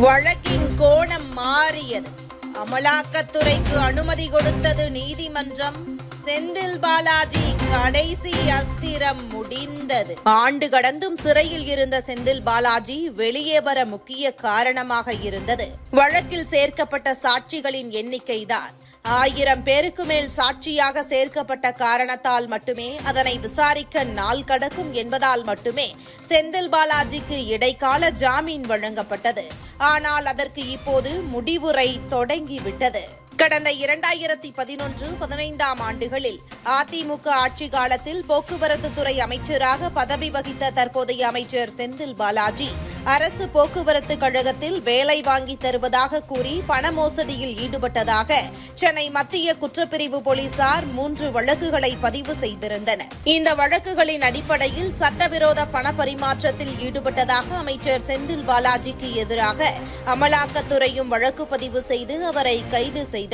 வழக்கின் கோணம் மாறியது. அமலாக்கத்துறைக்கு அனுமதி கொடுத்தது நீதிமன்றம். செந்தில் பாலாஜி கடைசி அஸ்திரம் முடிந்தது. ஆண்டு கடந்தும் சிறையில் இருந்த செந்தில் பாலாஜி வெளியே வர முக்கிய காரணமாக இருந்தது. வழக்கில் சேர்க்கப்பட்ட சாட்சிகளின் எண்ணிக்கைதான். ஆயிரம் பேருக்கு மேல் சாட்சியாக சேர்க்கப்பட்ட காரணத்தால் மட்டுமே அதனை விசாரிக்க நாள் கடக்கும் என்பதால் மட்டுமே செந்தில் பாலாஜிக்கு இடைக்கால ஜாமீன் வழங்கப்பட்டது. ஆனால் அதற்கு இப்போது முடிவுரை தொடங்கிவிட்டது. கடந்த இரண்டாயிரத்தி பதினொன்று பதினைந்தாம் ஆண்டுகளில் அதிமுக ஆட்சி காலத்தில் போக்குவரத்து துறை அமைச்சராக பதவி வகித்த தற்போதைய அமைச்சர் செந்தில் பாலாஜி அரசு போக்குவரத்து கழகத்தில் வேலை வாங்கி தருவதாக கூறி பண மோசடியில் ஈடுபட்டதாக சென்னை மத்திய குற்றப்பிரிவு போலீசார் மூன்று வழக்குகளை பதிவு செய்திருந்தனர். இந்த வழக்குகளின் அடிப்படையில் சட்டவிரோத பண பரிமாற்றத்தில் ஈடுபட்டதாக அமைச்சர் செந்தில் பாலாஜிக்கு எதிராக அமலாக்கத்துறையும் வழக்கு பதிவு செய்து அவரை கைது செய்தது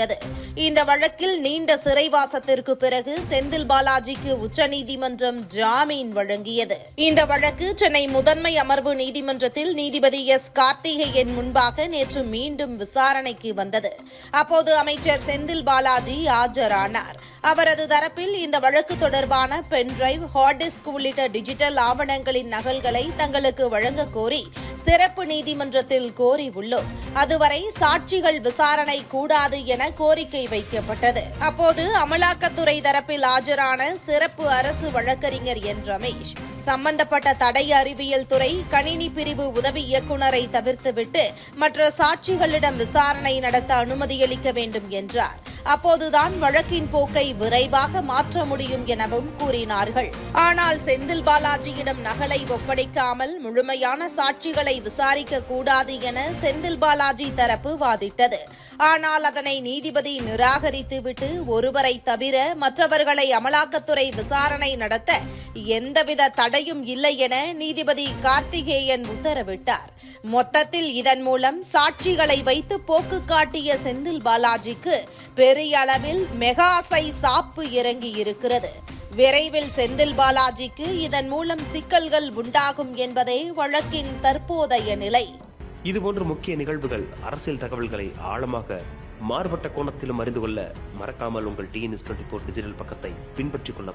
இந்த வழக்கில் நீண்ட சிறைவாசத்திற்கு பிறகு செந்தில் பாலாஜிக்கு உச்சநீதிமன்றம் ஜாமீன் வழங்கியது. இந்த வழக்கு சென்னை முதன்மை அமர்வு நீதிமன்றத்தில் நீதிபதி எஸ் கார்த்திகேயன் முன்பாக நேற்று மீண்டும் விசாரணைக்கு வந்தது. அப்போது அமைச்சர் செந்தில் பாலாஜி ஆஜரானார். அவரது தரப்பில் இந்த வழக்கு தொடர்பான பென்டிரைவ் ஹார்ட் டிஸ்க் உள்ளிட்ட டிஜிட்டல் ஆவணங்களின் நகல்களை தங்களுக்கு வழங்க கோரி சிறப்பு நீதிமன்றத்தில் கோரி உள்ளோம் அதுவரை சாட்சிகள் விசாரணை கூடாது என கோரிக்கை வைக்கப்பட்டது. அப்போது அமலாக்கத்துறை தரப்பில் ஆஜரான சிறப்பு அரசு வழக்கறிஞர் என் ரமேஷ். சம்பந்தப்பட்ட தடை அறிவியல் துறை கணினி பிரிவு உதவி இயக்குநரை தவிர்த்துவிட்டு மற்ற சாட்சிகளிடம் விசாரணை நடத்த அனுமதியளிக்க வேண்டும் என்றார். அப்போதுதான் வழக்கின் போக்கை விரைவாக மாற்ற முடியும் எனவும் கூறினார்கள். ஆனால் செந்தில் பாலாஜியிடம் நகலை ஒப்படைக்காமல் முழுமையான சாட்சிகளை விசாரிக்க கூடாது என செந்தில் பாலாஜி தரப்பு வாதிட்டது. ஆனால் அதனை நீதிபதி நிராகரித்துவிட்டு ஒருவரை தவிர மற்றவர்களை அமலாக்கத்துறை விசாரணை நடத்த எந்தவித தடையும் இல்லை என நீதிபதி கார்த்திகேயன் உத்தரவிட்டார். மொத்தத்தில் இதன் மூலம் சாட்சிகளை வைத்து போக்கு காட்டிய செந்தில் பாலாஜிக்கு பெரிய அளவில் மெகாசை சாப்பு இறங்கி இருக்கிறது. விரைவில் செந்தில் பாலாஜிக்கு இதன் மூலம் சிக்கல்கள் உண்டாகும் என்பதே வழக்கின் தற்போதைய நிலை. இதுபோன்ற முக்கிய நிகழ்வுகள் அரசியல் தகவல்களை ஆழமாக மாறுபட்ட கோணத்திலும் அறிந்து கொள்ள மறக்காமல் உங்கள் டிஎன்எஸ் டுவெண்ட்டி ஃபோர் டிஜிட்டல் பக்கத்தை பின்பற்றிக் கொள்ள